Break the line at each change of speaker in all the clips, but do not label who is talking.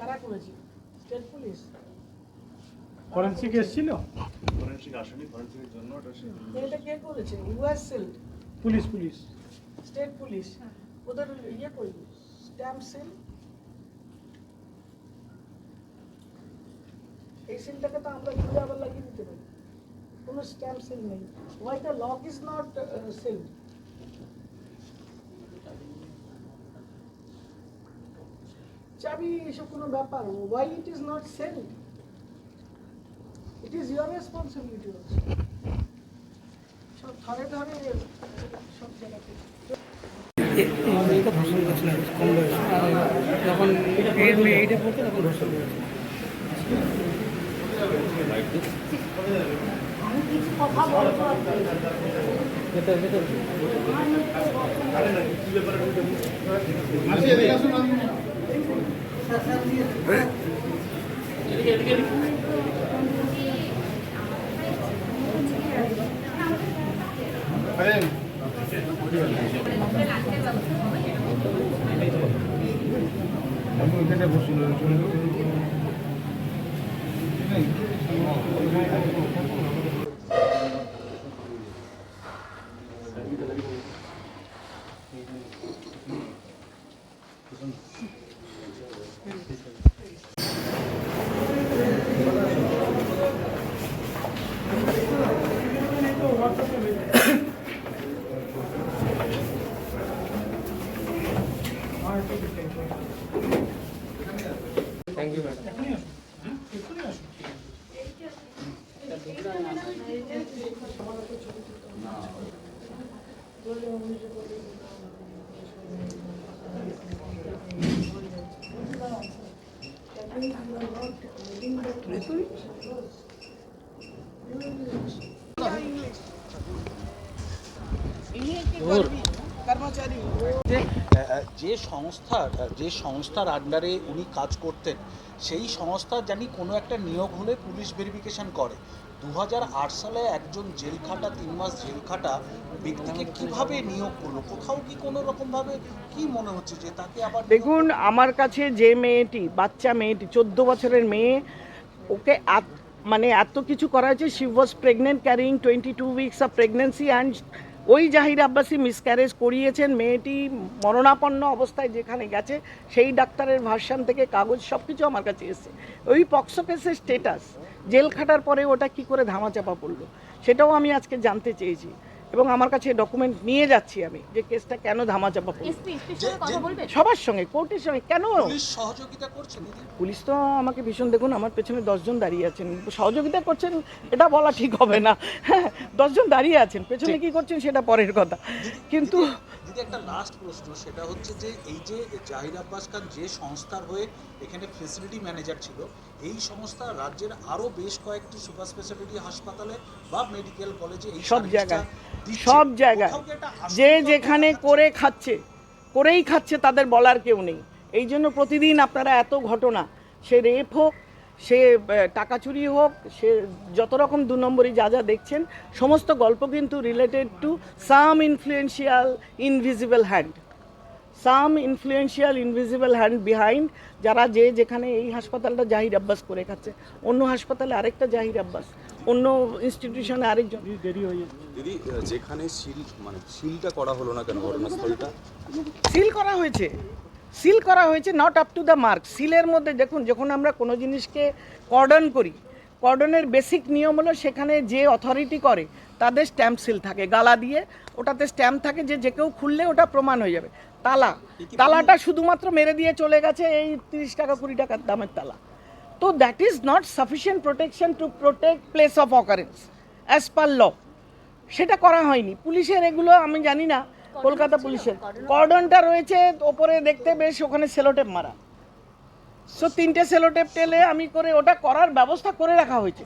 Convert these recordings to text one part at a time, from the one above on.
কারা করেছে state police.
Forensic এসেছিল?
ফরেন্সিক আসেনি ফরেন্সিকের জন্য ওটা সে
এটা কে করেছে? US cell
police police.
State police. ওদের ইয়ে করি স্ট্যাম্প সেল? এই সেলটাকে তো আমরা ঘুরে আবার লাগিয়ে দিতে পারি। কোনো স্ট্যাম্প সেল নেই। Why the lock is not seal চাবি এসব কোনো ব্যাপার। Why it is not seal it is your responsibility also সব ধরে ধরে সব জায়গাতে।
মেয়েকে ধর্ষণ করছিল কম বয়সে যখন এইটে পড়তো তখন ধর্ষণ
이렇게 আসুন হ্যাঁ এখনই আসুন
কর্মচারী।
যে সংস্থার যে সংস্থার আন্ডারে উনি কাজ করতেন সেই সংস্থার জানি কোনো একটা নিয়োগ হলে পুলিশ ভেরিফিকেশন করে। দু হাজার আট সালে একজন জেল খাটা তিন মাস জেল খাটা ব্যক্তিকে কীভাবে নিয়োগ করল? কোথাও কি কোনো রকমভাবে কি মনে হচ্ছে যে তাকে আবার
দেখুন আমার কাছে যে মেয়েটি বাচ্চা মেয়েটি চোদ্দ বছরের মেয়ে ওকে এত- মানে এত কিছু করা হয়েছে she was pregnant carrying twenty two weeks of pregnancy and ওই জাহির আব্বাসি মিসক্যারেজ করিয়েছেন, মেয়েটি মরণাপন্ন অবস্থায় যেখানে গেছে, সেই ডাক্তারের ভার্সান থেকে কাগজ সব কিছু আমার কাছে এসছে। ওই পক্সো কেসের স্টেটাস জেল খাটার পরে ওটা কি করে ধামাচাপা পড়ল, সেটাও আমি আজকে জানতে চেয়েছি। এবং আমার কাছে ডকুমেন্ট নিয়ে যাচ্ছি আমি যে কেসটা কেন ধামাচাপা
কথা বলবেন?
সবার সঙ্গে কোর্টের সঙ্গে কেন?
পুলিশ সহযোগিতা করছে দিদি?
পুলিশ তো আমাকে ভীষণ দেখুন আমার পেছনে দশজন দাঁড়িয়ে আছেন। সহযোগিতা করছেন এটা বলা ঠিক হবে না। হ্যাঁ দশজন দাঁড়িয়ে আছেন পেছনে কি করছেন সেটা পরের কথা। কিন্তু
দিদি একটা লাস্ট প্রশ্ন সেটা হচ্ছে যে এই যে জাহির আব্বাস খান যে সংস্থার হয়ে এখানে ফেসিলিটি ম্যানেজার ছিল এই সংস্থা রাজ্যের আরও বেশ কয়েকটি সুপার স্পেশালিটি হাসপাতালে বা মেডিকেল কলেজে এই
সব জায়গায় সব জায়গায়। যে যেখানে করে খাচ্ছে করেই খাচ্ছে তাদের বলার কেউ নেই। এই জন্য প্রতিদিন আপনারা এত ঘটনা সে রেপ হোক সে টাকা চুরি হোক সে যত রকম দু নম্বরই যা যা দেখছেন সমস্ত গল্প কিন্তু related to some influential invisible hand some influential invisible hand behind যারা যে যেখানে এই হাসপাতালটা জাহির আব্বাস করে খাচ্ছে। অন্য হাসপাতালে আরেকটা জাহির আব্বাস অন্য ইনস্টিটিউশনে আরেকজন।
দেরি হয়ে যাচ্ছে।
দিদি যেখানে সিল মানে সিলটা করা হলো না কেন ঘটনাস্থলটা?
সিল করা হয়েছে। সিল করা হয়েছে not up to the mark সিলের মধ্যে দেখুন যখন আমরা কোনো জিনিসকে কর্ডন করি কর্ডনের বেসিক নিয়ম হলো সেখানে যে অথরিটি করে তাদের স্ট্যাম্প সিল থাকে গালা দিয়ে ওটাতে স্ট্যাম্প থাকে যে যে কেউ খুললে ওটা প্রমাণ হয়ে যাবে। তালা তালাটা শুধুমাত্র মেরে দিয়ে চলে গেছে এই তিরিশ টাকা কুড়ি টাকার দামের তালা। তো that is not sufficient protection to protect place of occurrence as per law সেটা করা হয়নি। পুলিশের এগুলো আমি জানি না। কলকাতা পুলিশের। কর্ডনটা রয়েছে ওপরে দেখতে বেশ ওখানে সেলোটেপ মারা। সো তিনটে সেলোটেপ টেলে আমি করে ওটা করার ব্যবস্থা করে রাখা হয়েছে।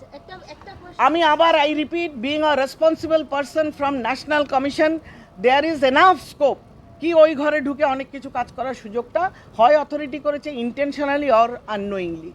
আমি আবার I repeat being a responsible person from national commission there is enough scope কি ওই ঘরে ঢুকে অনেক কিছু কাজ করার সুযোগটা হয় অথরিটি করেছে ইন্টেনশনালি অর আননোয়িংলি